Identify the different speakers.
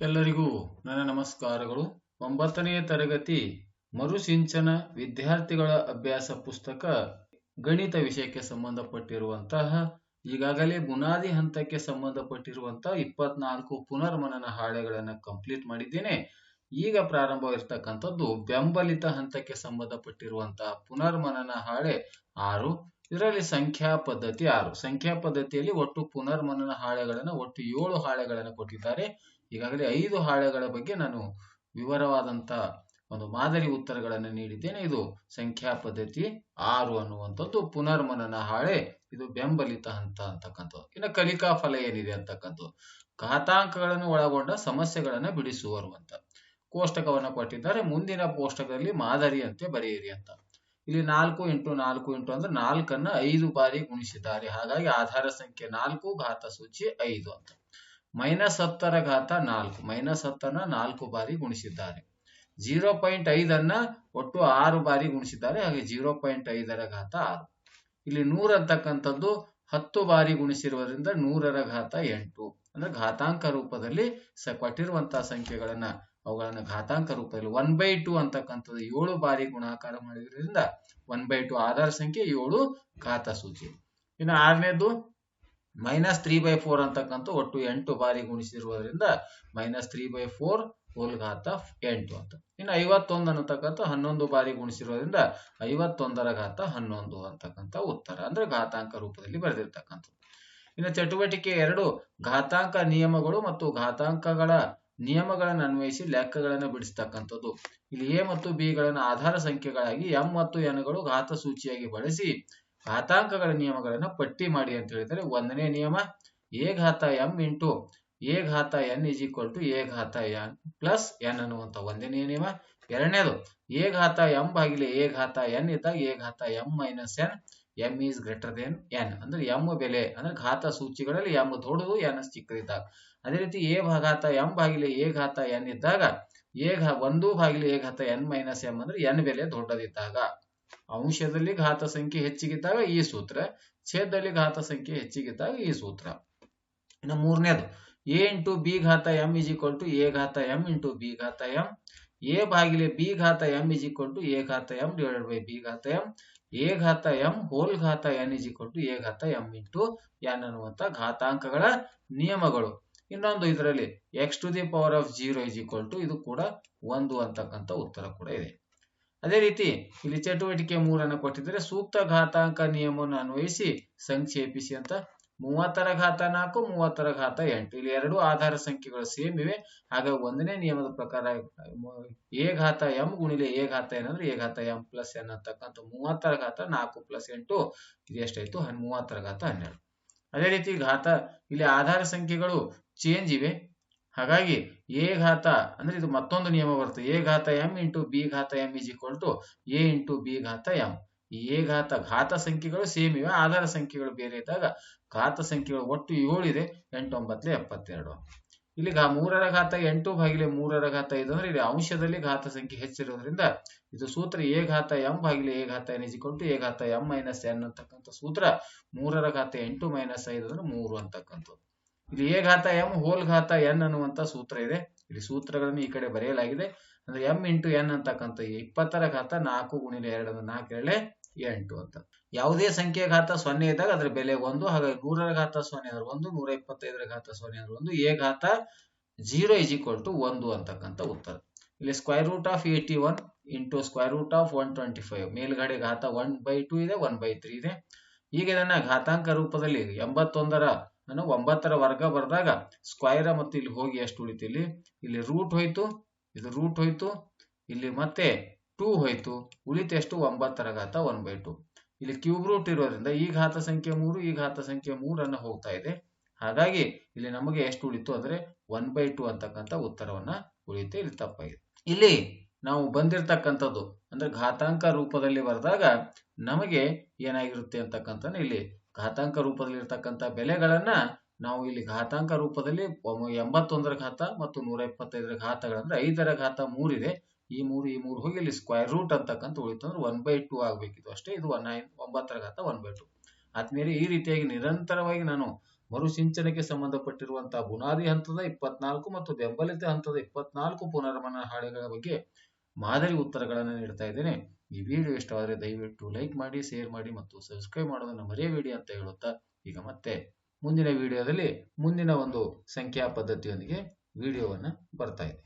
Speaker 1: ಎಲ್ಲರಿಗೂ ನನ್ನ ನಮಸ್ಕಾರಗಳು. ಒಂಬತ್ತನೆಯ ತರಗತಿ ಮರುಸಿಂಚನ ವಿದ್ಯಾರ್ಥಿಗಳ ಅಭ್ಯಾಸ ಪುಸ್ತಕ ಗಣಿತ ವಿಷಯಕ್ಕೆ ಸಂಬಂಧಪಟ್ಟಿರುವಂತಹ, ಈಗಾಗಲೇ ಬುನಾದಿ ಹಂತಕ್ಕೆ ಸಂಬಂಧಪಟ್ಟಿರುವಂತಹ ಇಪ್ಪತ್ನಾಲ್ಕು ಪುನರ್ಮನನ ಹಾಳೆಗಳನ್ನು ಕಂಪ್ಲೀಟ್ ಮಾಡಿದ್ದೇನೆ. ಈಗ ಪ್ರಾರಂಭವಿರ್ತಕ್ಕಂಥದ್ದು ಬೆಂಬಲಿತ ಹಂತಕ್ಕೆ ಸಂಬಂಧಪಟ್ಟಿರುವಂತಹ ಪುನರ್ಮನನ ಹಾಳೆ ಆರು, ಇದರಲ್ಲಿ ಸಂಖ್ಯಾ ಪದ್ಧತಿ ಆರು. ಸಂಖ್ಯಾ ಪದ್ಧತಿಯಲ್ಲಿ ಒಟ್ಟು ಪುನರ್ಮನನ ಹಾಳೆಗಳನ್ನು ಒಟ್ಟು ಏಳು ಹಾಳೆಗಳನ್ನು ಕೊಟ್ಟಿದ್ದಾರೆ. ಈಗಾಗಲೇ ಐದು ಹಾಳೆಗಳ ಬಗ್ಗೆ ನಾನು ವಿವರವಾದಂತ ಒಂದು ಮಾದರಿ ಉತ್ತರಗಳನ್ನು ನೀಡಿದ್ದೇನೆ. ಇದು ಸಂಖ್ಯಾ ಪದ್ಧತಿ ಆರು ಅನ್ನುವಂಥದ್ದು ಪುನರ್ಮನನ ಹಾಳೆ. ಇದು ಬೆಂಬಲಿತ ಹಂತ ಅಂತಕ್ಕಂಥದ್ದು. ಇನ್ನು ಕಲಿಕಾ ಫಲ ಏನಿದೆ ಅಂತಕ್ಕಂಥದ್ದು. ಘಾತಾಂಕಗಳನ್ನು ಒಳಗೊಂಡ ಸಮಸ್ಯೆಗಳನ್ನು ಬಿಡಿಸುವರು ಅಂತ. ಕೋಷ್ಟಕವನ್ನು ಕೊಟ್ಟಿದ್ದಾರೆ. ಮುಂದಿನ ಕೋಷ್ಟಕದಲ್ಲಿ ಮಾದರಿಯಂತೆ ಬರೆಯಿರಿ ಅಂತ. ಇಲ್ಲಿ ನಾಲ್ಕು ಇಂಟು ನಾಲ್ಕು ಇಂಟು ಅಂದ್ರೆ ನಾಲ್ಕನ್ನ ಐದು ಬಾರಿ ಗುಣಿಸಿದ್ದಾರೆ. ಹಾಗಾಗಿ ಆಧಾರ ಸಂಖ್ಯೆ ನಾಲ್ಕು, ಘಾತ ಸೂಚಿ ಐದು ಅಂತ. ಮೈನಸ್ ಹತ್ತರ ಘಾತ ನಾಲ್ಕು. ಮೈನಸ್ ಹತ್ತನ್ನ ನಾಲ್ಕು ಬಾರಿ ಗುಣಿಸಿದ್ದಾರೆ. ಜೀರೋ ಪಾಯಿಂಟ್ ಐದನ್ನ ಒಟ್ಟು ಆರು ಬಾರಿ ಗುಣಿಸಿದ್ದಾರೆ. ಹಾಗೆ ಜೀರೋ ಪಾಯಿಂಟ್ ಐದರ ಘಾತ ಆರು. ಇಲ್ಲಿ ನೂರ ಅಂತಕ್ಕಂಥದ್ದು ಹತ್ತು ಬಾರಿ ಗುಣಿಸಿರುವುದರಿಂದ ನೂರರ ಘಾತ ಎಂಟು. ಅಂದ್ರೆ ಘಾತಾಂಕ ರೂಪದಲ್ಲಿ ಸ ಕೊಟ್ಟಿರುವಂತಹ ಸಂಖ್ಯೆಗಳನ್ನ ಅವುಗಳನ್ನ ಘಾತಾಂಕ ರೂಪದಲ್ಲಿ ಒನ್ ಬೈ ಟು ಅಂತಕ್ಕಂಥದ್ದು ಏಳು ಬಾರಿ ಗುಣಾಕಾರ ಮಾಡಿರೋದ್ರಿಂದ ಒನ್ ಬೈ ಟು ಆಧಾರ ಸಂಖ್ಯೆ ಏಳು ಘಾತ ಸೂಚಿ. ಇನ್ನು ಆರನೇದು ಮೈನಸ್ ತ್ರೀ ಬೈ ಫೋರ್ ಅಂತಕ್ಕಂಥ ಒಟ್ಟು ಎಂಟು ಬಾರಿ ಗುಣಿಸಿರುವುದರಿಂದ ಮೈನಸ್ ತ್ರೀ ಬೈ ಫೋರ್ ಘಾತ ಎಂಟು ಅಂತ. ಇನ್ನು ಐವತ್ತೊಂದು ಅನ್ನತಕ್ಕಂಥ ಹನ್ನೊಂದು ಬಾರಿ ಗುಣಿಸಿರೋದ್ರಿಂದ ಐವತ್ತೊಂದರ ಘಾತ ಹನ್ನೊಂದು ಅಂತಕ್ಕಂಥ ಉತ್ತರ ಅಂದ್ರೆ ಘಾತಾಂಕ ರೂಪದಲ್ಲಿ ಬರೆದಿರ್ತಕ್ಕಂಥದ್ದು. ಇನ್ನು ಚಟುವಟಿಕೆ ಎರಡು, ಘಾತಾಂಕ ನಿಯಮಗಳು ಮತ್ತು ಘಾತಾಂಕಗಳ ನಿಯಮಗಳನ್ನು ಅನ್ವಯಿಸಿ ಲೆಕ್ಕಗಳನ್ನು ಬಿಡಿಸ್ತಕ್ಕಂಥದ್ದು. ಇಲ್ಲಿ ಎ ಮತ್ತು ಬಿ ಗಳನ್ನು ಆಧಾರ ಸಂಖ್ಯೆಗಳಾಗಿ ಎಂ ಮತ್ತು ಎನ್ಗಳು ಘಾತ ಸೂಚಿಯಾಗಿ ಬಳಸಿ ಘಾತಾಂಕಗಳ ನಿಯಮಗಳನ್ನು ಪಟ್ಟಿ ಮಾಡಿ ಅಂತ ಹೇಳಿದರೆ ಒಂದನೇ ನಿಯಮ, ಎ ಘಾತ ಎಂ ಇಂಟು ಎ ಘಾತ N is equal to A ಘಾತ ಎನ್ ಪ್ಲಸ್ ಎನ್ ಅನ್ನುವಂತ ಒಂದನೇ ನಿಯಮ. ಎರಡನೇದು, ಎ ಘಾತ ಎಂ ಭಾಗಿಲೆ ಎ ಘಾತ ಎನ್ ಇದ್ದಾಗ ಎ ಘಾತ M minus N, M is greater than N. ಅಂದ್ರೆ ಎಂ ಬೆಲೆ, ಅಂದ್ರೆ ಘಾತ ಸೂಚಿಗಳಲ್ಲಿ ಎಂ ದೊಡ್ಡದು, ಎನ್ ಚಿಕ್ಕದಿದ್ದಾಗ. ಅದೇ ರೀತಿ ಎ ಘಾತ ಎಂ ಭಾಗಿಲೆ ಎ ಘಾತ ಎನ್ ಇದ್ದಾಗ, ಎ ಒಂದು ಭಾಗಿಲೆ ಎ ಘಾತ ಎನ್ ಮೈನಸ್ ಎಂ ಅಂದ್ರೆ ಎನ್ ಬೆಲೆ ದೊಡ್ಡದಿದ್ದಾಗ. ಅಂಶದಲ್ಲಿ ಘಾತ ಸಂಖ್ಯೆ ಹೆಚ್ಚಿಗಿದ್ದಾಗ ಈ ಸೂತ್ರ, ಛೇದದಲ್ಲಿ ಘಾತ ಸಂಖ್ಯೆ ಹೆಚ್ಚಿಗಿದ್ದಾಗ ಈ ಸೂತ್ರ. ಇನ್ನು ಮೂರನೇದು ಎ ಇಂಟು ಬಿ ಘಾತ M is equal to A ಘಾತ ಎಂ ಇಂಟು ಬಿ ಘಾತ ಎಂ ಎ ಭಾಗಿಲೆ ಬಿ ಘಾತ M is equal to A ಘಾತ ಎಂ ಡಿವೈಡೆಡ್ ಬೈ ಬಿ ಘಾತ ಎಂ ಎ ಘಾತ ಎಂ ಹೋಲ್ ಘಾತ N is equal to A ಘಾತ ಎಂ ಇಂಟು ಎನ್ ಅನ್ನುವಂತ ಘಾತಾಂಕಗಳ ನಿಯಮಗಳು. ಇನ್ನೊಂದು ಇದರಲ್ಲಿ X to the power of zero is equal to ಇದು ಕೂಡ ಒಂದು ಅಂತಕ್ಕಂಥ ಉತ್ತರ ಕೂಡ ಇದೆ. ಅದೇ ರೀತಿ ಇಲ್ಲಿ ಚಟುವಟಿಕೆ ಮೂರನ್ನು ಕೊಟ್ಟಿದ್ರೆ ಸೂಕ್ತ ಘಾತಾಂಕ ನಿಯಮವನ್ನು ಅನ್ವಯಿಸಿ ಸಂಕ್ಷೇಪಿಸಿ ಅಂತ. ಮೂವತ್ತರ ಘಾತ ನಾಲ್ಕು, ಮೂವತ್ತರ ಘಾತ ಎಂಟು. ಇಲ್ಲಿ ಎರಡು ಆಧಾರ ಸಂಖ್ಯೆಗಳು ಸೇಮ್ ಇವೆ. ಹಾಗಾಗಿ ಒಂದನೇ ನಿಯಮದ ಪ್ರಕಾರ ಎ ಘಾತ ಎಂ ಗುಣಿಲೆ ಎ ಘಾತ ಏನಂದ್ರೆ ಎ ಘಾತ ಎಂ ಪ್ಲಸ್ ಎನ್ ಅಂತಕ್ಕಂಥ ಮೂವತ್ತರ ಘಾತ ನಾಲ್ಕು ಪ್ಲಸ್ ಎಂಟು. ಇದು ಎಷ್ಟಾಯ್ತು? ಮೂವತ್ತರ ಘಾತ ಹನ್ನೆರಡು. ಅದೇ ರೀತಿ ಘಾತ, ಇಲ್ಲಿ ಆಧಾರ ಸಂಖ್ಯೆಗಳು ಚೇಂಜ್ ಇವೆ. ಹಾಗಾಗಿ ಎ ಘಾತ ಅಂದ್ರೆ ಇದು ಮತ್ತೊಂದು ನಿಯಮ ಬರುತ್ತೆ. ಎ ಘಾತ ಎಂ ಇಂಟು ಬಿ ಘಾತ M is equal to A into B ಘಾತ ಎಂ. ಈ ಎ ಘಾತ ಘಾತ ಸಂಖ್ಯೆಗಳು ಸೇಮ್ ಇವೆ, ಆಧಾರ ಸಂಖ್ಯೆಗಳು ಬೇರೆ ಇದ್ದಾಗ ಘಾತ ಸಂಖ್ಯೆಗಳು ಒಟ್ಟು ಏಳು ಇದೆ ಎಂಟು ಒಂಬತ್ತಲೆ ಎಪ್ಪತ್ತೆರಡು. ಇಲ್ಲಿ ಮೂರರ ಘಾತ ಎಂಟು ಭಾಗಿಲೆ ಮೂರರ ಘಾತ ಐದು ಅಂದ್ರೆ ಇಲ್ಲಿ ಅಂಶದಲ್ಲಿ ಘಾತ ಸಂಖ್ಯೆ ಹೆಚ್ಚಿರೋದ್ರಿಂದ ಇದು ಸೂತ್ರ ಎ ಘಾತ ಎಂ ಭಾಗಿಲೆ ಎ ಘಾತ ಎನ್ ಟು ಎ ಘಾತ ಎಂ ಮೈನಸ್ ಎನ್ ಅಂತಕ್ಕಂಥ ಸೂತ್ರ ಮೂರರ ಘಾತ ಎಂಟು ಮೈನಸ್ ಐದು ಅಂದ್ರೆ ಮೂರು ಅಂತಕ್ಕಂಥದ್ದು. ಇಲ್ಲಿ ಎ ಘಾತ ಎಂ ಹೋಲ್ ಘಾತ ಎನ್ ಅನ್ನುವಂತ ಸೂತ್ರ ಇದೆ. ಇಲ್ಲಿ ಸೂತ್ರಗಳನ್ನು ಈ ಕಡೆ ಬರೆಯಲಾಗಿದೆ. ಅಂದ್ರೆ ಎಂ ಇಂಟು ಎನ್ ಅಂತಕ್ಕಂಥ ಇಪ್ಪತ್ತರ ಘಾತ ನಾಲ್ಕು ಗುಣಿಲೆ ಎರಡು ಅಂದ್ರೆ ನಾಲ್ಕು ಎರಡೇ ಎಂಟು ಅಂತ. ಯಾವುದೇ ಸಂಖ್ಯೆ ಘಾತ ಸೊನ್ನೆ ಇದ್ದಾಗ ಅದ್ರ ಬೆಲೆ ಒಂದು. ಹಾಗಾಗಿ ನೂರರ ಘಾತ ಸೊನ್ನೆ ಅಂದ್ರೆ ಒಂದು, ನೂರ ಇಪ್ಪತ್ತೈದರ ಘಾತ ಸೊನ್ನೆ ಅಂದ್ರೆ ಒಂದು. ಎ ಘಾತ ಜೀರೋ ಇಸ್ ಈಕ್ವಲ್ ಟು ಒಂದು ಅಂತಕ್ಕಂಥ ಉತ್ತರ. ಇಲ್ಲಿ square root of eighty one into square root of one twenty five ಮೇಲ್ಗಡೆ ಘಾತ ಒನ್ ಬೈ ಟು ಇದೆ ಒನ್ ಬೈ ತ್ರೀ ಇದೆ. ಈಗ ಇದನ್ನ ಘಾತಾಂಕ ರೂಪದಲ್ಲಿ ಎಂಬತ್ತೊಂದರ ನಾನು ಒಂಬತ್ತರ ವರ್ಗ ಬರೆದಾಗ ಸ್ಕ್ವೈರ ಮತ್ತು ಇಲ್ಲಿ ಹೋಗಿ ಎಷ್ಟು ಉಳಿತು ಇಲ್ಲಿ ಇಲ್ಲಿ ರೂಟ್ ಹೋಯ್ತು, ಇದು ರೂಟ್ ಹೋಯ್ತು, ಇಲ್ಲಿ ಮತ್ತೆ ಟೂ ಹೋಯ್ತು, ಉಳಿತು ಎಷ್ಟು? ಒಂಬತ್ತರ ಘಾತ ಒನ್ ಬೈ ಟು ಇಲ್ಲಿ ಕ್ಯೂಬ್ ರೂಟ್ ಇರೋದ್ರಿಂದ ಈ ಘಾತ ಸಂಖ್ಯೆ ಮೂರು, ಈ ಘಾತ ಸಂಖ್ಯೆ ಮೂರನ್ನು ಹೋಗ್ತಾ ಇದೆ. ಹಾಗಾಗಿ ಇಲ್ಲಿ ನಮಗೆ ಎಷ್ಟು ಉಳಿತು ಅಂದ್ರೆ ಒನ್ ಬೈ ಟು ಅಂತಕ್ಕಂಥ ಉತ್ತರವನ್ನ ಉಳಿಯುತ್ತೆ ಇಲ್ಲಿ ತಪ್ಪಾಗಿದೆ. ಇಲ್ಲಿ ನಾವು ಬಂದಿರತಕ್ಕಂಥದ್ದು ಅಂದ್ರೆ ಘಾತಾಂಕ ರೂಪದಲ್ಲಿ ಬರೆದಾಗ ನಮಗೆ ಏನಾಗಿರುತ್ತೆ ಅಂತಕ್ಕಂಥ ಇಲ್ಲಿ ಘಾತಾಂಕ ರೂಪದಲ್ಲಿ ಇರ್ತಕ್ಕಂಥ ಬೆಲೆಗಳನ್ನ ನಾವು ಇಲ್ಲಿ ಘಾತಾಂಕ ರೂಪದಲ್ಲಿ ಎಂಬತ್ತೊಂದರ ಘಾತ ಮತ್ತು ನೂರ ಇಪ್ಪತ್ತೈದರ ಘಾತಗಳಂದ್ರೆ ಐದರ ಘಾತ ಮೂರಿದೆ. ಈ ಮೂರು ಈ ಮೂರು ಹೋಗಿ ಇಲ್ಲಿ ಸ್ಕ್ವೈರ್ ರೂಟ್ ಅಂತಕ್ಕಂಥ ಉಳಿತು ಅಂದ್ರೆ ಒನ್ ಬೈ ಟು ಆಗ್ಬೇಕಿತ್ತು ಅಷ್ಟೇ. ಇದು ಒನ್ ನೈನ್ ಒಂಬತ್ತರ ಘಾತ ಒನ್ ಬೈ ಟು ಆದ್ಮೇಲೆ ಈ ರೀತಿಯಾಗಿ ನಿರಂತರವಾಗಿ ನಾನು ಮರುಸಿಂಚನೆಗೆ ಸಂಬಂಧಪಟ್ಟಿರುವಂತಹ ಬುನಾದಿ ಹಂತದ ಇಪ್ಪತ್ನಾಲ್ಕು ಮತ್ತು ಬೆಂಬಲಿತ ಹಂತದ ಇಪ್ಪತ್ನಾಲ್ಕು ಪುನರ್ಮನ ಹಾಳೆಗಳ ಬಗ್ಗೆ ಮಾದರಿ ಉತ್ತರಗಳನ್ನು ನೀಡ್ತಾ ಇದ್ದೇನೆ. ಈ ವಿಡಿಯೋ ಇಷ್ಟವಾದರೆ ದಯವಿಟ್ಟು ಲೈಕ್ ಮಾಡಿ ಶೇರ್ ಮಾಡಿ ಮತ್ತು ಸಬ್ಸ್ಕ್ರೈಬ್ ಮಾಡೋದನ್ನು ಮರೆಯಬೇಡಿ ಅಂತ ಹೇಳುತ್ತಾ ಈಗ ಮತ್ತೆ ಮುಂದಿನ ವಿಡಿಯೋದಲ್ಲಿ ಮುಂದಿನ ಒಂದು ಸಂಖ್ಯಾ ಪದ್ಧತಿಯೊಂದಿಗೆ ವಿಡಿಯೋವನ್ನು ಬರ್ತಾ ಇದೆ